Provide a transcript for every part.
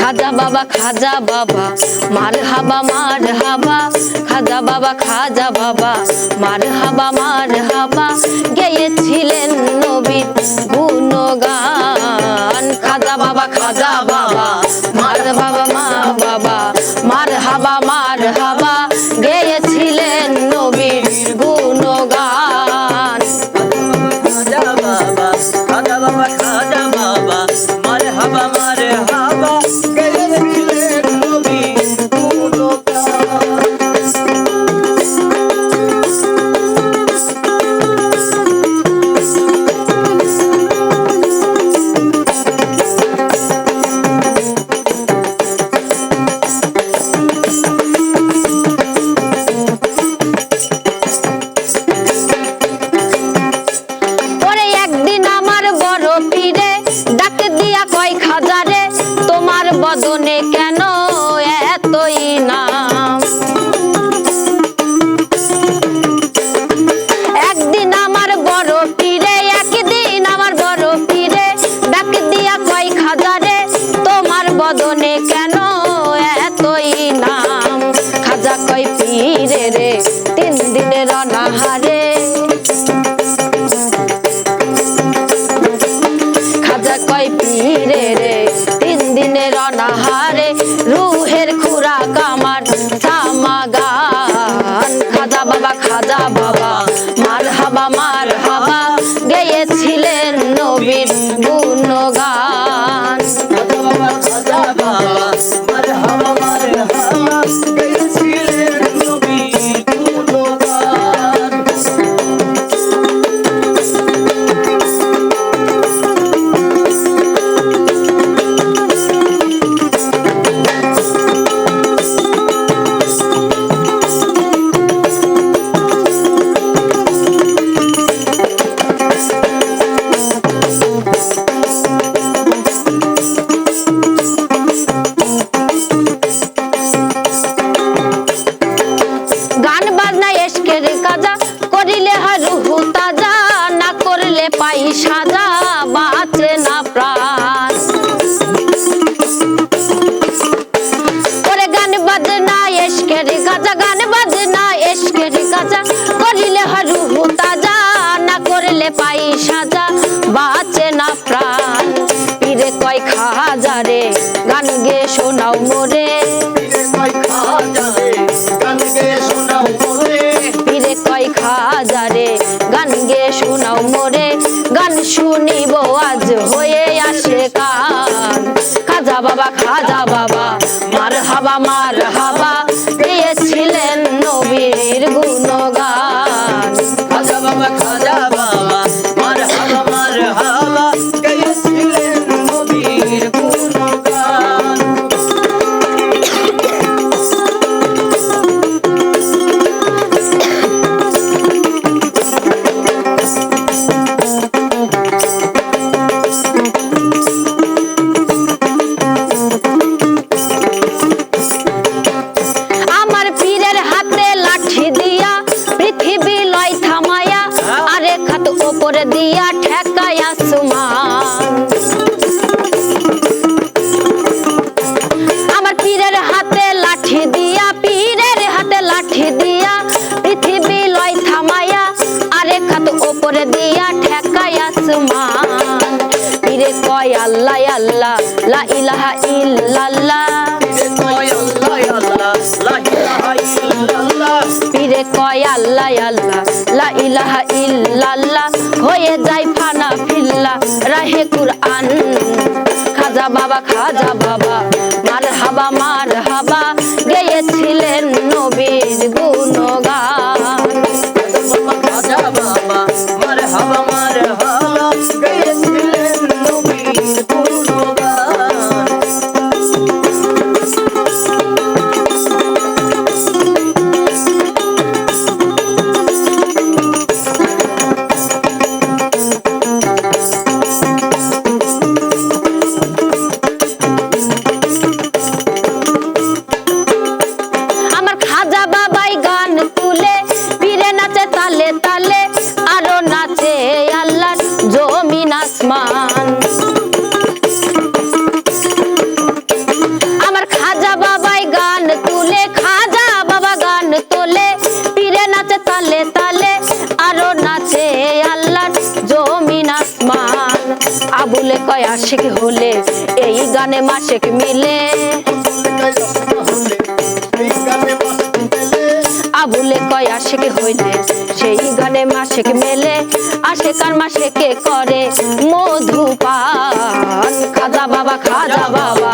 খাজা বাবা খাজা বাবা, মার হাবা মার হাবা, খাজা বাবা খাজা বাবা, মার হাবা মার হাবা, গেয়েছিলেন নবীর গুণগান। খাজা বাবা খাজা বাবা। খাজা বাবা একদিন আমার বড় পীরে, একদিন আমার বড় পীরে, ডাক দিয়া কয় খাজারে তোমার বদনে কেন গান বাজনা এসকের কাজা, করিলে হয় রুহু তাজা, না করলে পাই সাজা, বাঁচে না প্রাণ। গান কাজা, গান করিলে তাজা, না করলে পাই সাজা, বাঁচে না প্রাণ। পীরে কয় খাজা রে গান গে শোনাও মোরে। শোনাও মোরে, গান শুনিব, আজ হয়ে আসে কান খাজা বাবা খাজা বাবা মার হাবা মার হাবা দিয়েছিলেন নবীর ওপরে দিয়া ঠেকায়া সুমান আমার পীরের হাতে লাঠি দিয়া পীরের হাতে লাঠি দিয়া পৃথিবী লয় থামায়া আরে খাত ওপরে দিয়া ঠেকায়া সুমান পীরে কয় আল্লাহ আল্লাহ লা ইলাহা ইল্লাল্লাহ কয় আল্লাহ আল্লাহ, লা ইলাহা ইল্লাল্লাহ। পীরে কয় আল্লাহ আল্লাহ ইলাহা ইল্লাল্লাহ, হয়ে যায় ফানা ফিল্লা। রাহে কুরআন। খাজা বাবা খাজা বাবা মার হাবা মার হাবা আবুলে কয় আশেক হলে, এই গানে মাসেক মিলে। আবুলে কয় আশেক হইলে, সেই গানে মাসেক মেলে। আশেকার মাসেকে করে মধুপান। খাজা বাবা খাজা বাবা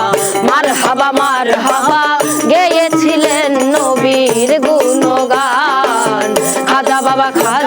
মার হাবা মার হাবা গেয়েছিলেন নবীর গুণগান। খাজা বাবা, খাজা